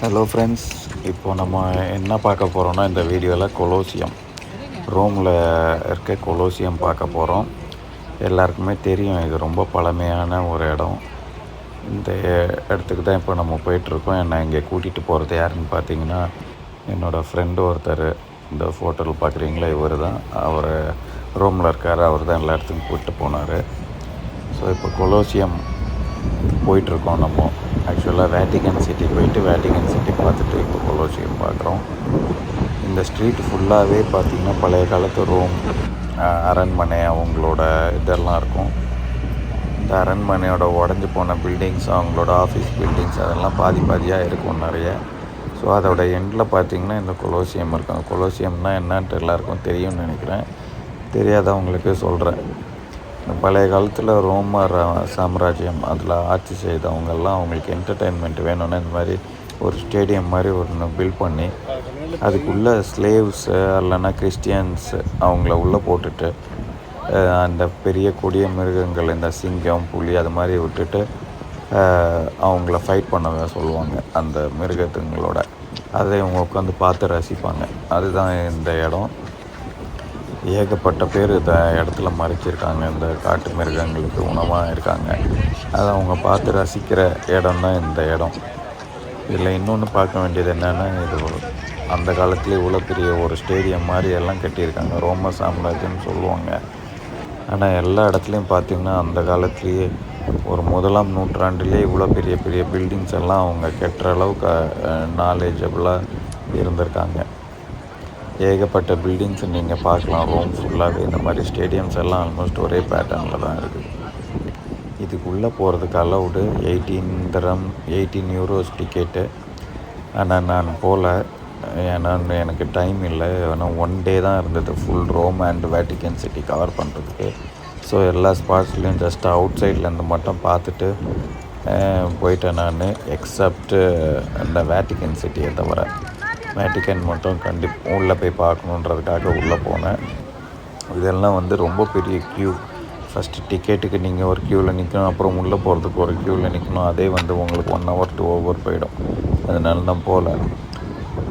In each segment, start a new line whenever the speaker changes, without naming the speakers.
Hello friends இப்போ நம்ம என்ன பார்க்க போகிறோம்னா இந்த வீடியோவில் கொலோசியம். ரோமில் இருக்க கொலோசியம் பார்க்க போகிறோம் எல்லாருக்குமே தெரியும் இது ரொம்ப பழமையான ஒரு இடம். இந்த இடத்துக்கு தான் இப்போ நம்ம போயிட்டுருக்கோம். என்னை இங்கே கூட்டிகிட்டு போகிறது யாருன்னு பார்த்தீங்கன்னா என்னோடய ஃப்ரெண்டு ஒருத்தர். இந்த ஃபோட்டோவில் பார்க்குறீங்களா? இவர் தான். அவர் ரோமில் இருக்கார். அவர் தான் எல்லா இடத்துக்கும் கூப்பிட்டு போனார். ஸோ இப்போ கொலோசியம் போயிட்டுருக்கோம் நம்ம. ஆக்சுவலாக வேட்டிகன் சிட்டி போயிட்டு வேட்டிகன் சிட்டி பார்த்துட்டு இப்போ கொலோசியம் பார்க்குறோம். இந்த ஸ்ட்ரீட் ஃபுல்லாகவே பார்த்திங்கன்னா பழைய காலத்து ரோம் அரண்மனை அவங்களோட இதெல்லாம் இருக்கும். இந்த அரண்மனையோட உடஞ்சி போன பில்டிங்ஸ் அவங்களோட ஆஃபீஸ் பில்டிங்ஸ் அதெல்லாம் பாதி பாதியாக இருக்கும் நிறைய. ஸோ அதோட எண்டில் பார்த்தீங்கன்னா இந்த கொலோசியம் இருக்கும். கொலோசியம்னால் என்னன்ட்டு எல்லாருக்கும் தெரியும்னு நினைக்கிறேன். தெரியாதவங்களுக்கு சொல்கிறேன் பழைய காலத்தில் ரோம சாம்ராஜ்யம் அதில் ஆட்சி செய்தவங்கெல்லாம் அவங்களுக்கு என்டர்டெயின்மெண்ட் வேணும்னா இந்த மாதிரி ஒரு ஸ்டேடியம் மாதிரி ஒன்று பில்ட் பண்ணி அதுக்குள்ளே ஸ்லேவ்ஸு இல்லைன்னா கிறிஸ்டியன்ஸ் அவங்கள உள்ளே போட்டுட்டு அந்த பெரிய கொடிய மிருகங்கள் இந்த சிங்கம் புலி அது மாதிரி விட்டுட்டு அவங்கள ஃபைட் பண்ண சொல்லுவாங்க அந்த மிருகத்துங்களோட. அதை இவங்க உட்காந்து பார்த்து ரசிப்பாங்க. அதுதான் இந்த இடம். ஏகப்பட்ட பேர் இந்த இடத்துல மறைச்சிருக்காங்க. இந்த காட்டு மிருகங்களுக்கு உணவாக இருக்காங்க. அதை அவங்க பார்த்து ரசிக்கிற இடம் தான் இந்த இடம். இதில் இன்னொன்று பார்க்க வேண்டியது என்னென்னா இது ஒரு- அந்த காலத்துலேயே இவ்வளோ பெரிய ஒரு ஸ்டேடியம் மாதிரி எல்லாம் கட்டியிருக்காங்க. ரோம சாம்ராஜ்யம்னு சொல்லுவாங்க. ஆனால் எல்லா இடத்துலையும் பார்த்திங்கன்னா அந்த காலத்துலேயே ஒரு முதலாம் நூற்றாண்டுலேயே இவ்வளோ பெரிய பெரிய பில்டிங்ஸ் எல்லாம் அவங்க கட்டுற அளவுக்கு நாலேஜபிளாக இருந்திருக்காங்க. ஏகப்பட்ட பில்டிங்ஸ் நீங்கள் பார்க்கலாம். ரோம் ஃபுல்லாகவே இந்த மாதிரி ஸ்டேடியம்ஸ் எல்லாம் ஆல்மோஸ்ட் ஒரே பேட்டர்னில் தான் இருக்குது இதுக்குள்ளே போகிறதுக்கு அலவுடு எயிட்டீன் தரம் எயிட்டீன் யூரோஸ் டிக்கெட்டு ஆனால் நான் போகல ஏன்னா எனக்கு டைம் இல்லை. ஏன்னா ஒன் டே தான் இருந்தது. Full Rome and Vatican city cover பண்ணுறதுக்கு ஸோ எல்லா ஸ்பாட்ஸ்லேயும் ஜஸ்ட் அவுட் சைட்லேருந்து மட்டும் பார்த்துட்டு போயிட்டேன் நான். எக்ஸப்ட் அந்த வேட்டிக்கன் சிட்டியை தவிர. வேட்டிக்கன் மட்டும் கண்டிப்பாக உள்ளே போய் பார்க்கணுன்றதுக்காக உள்ளே போனேன். இதெல்லாம் வந்து ரொம்ப பெரிய க்யூ ஃபஸ்ட்டு டிக்கெட்டுக்கு நீங்கள் ஒரு க்யூவில் நிற்கணும் அப்புறம் உள்ளே போகிறதுக்கு ஒரு க்யூவில் நிற்கணும் அதே வந்து உங்களுக்கு ஒன் ஹவர் டூ ஹவர் போயிடும். அதனால தான் போகல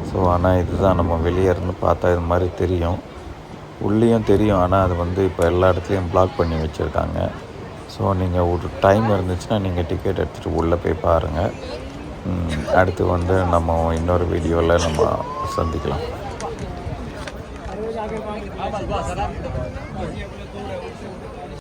ஸோ ஆனால் இதுதான் நம்ம வெளியே இருந்து பார்த்தா இது மாதிரி தெரியும். உள்ளேயும் தெரியும். ஆனால் அது வந்து இப்போ எல்லா இடத்துலையும் பிளாக் பண்ணி வச்சுருக்காங்க. ஸோ நீங்கள் ஒரு டைம் இருந்துச்சுன்னா நீங்கள் டிக்கெட் எடுத்துகிட்டு உள்ளே போய் பாருங்கள் அடுத்து வந்து நம்ம இன்னொரு வீடியோவில் நம்ம சந்திக்கலாம்.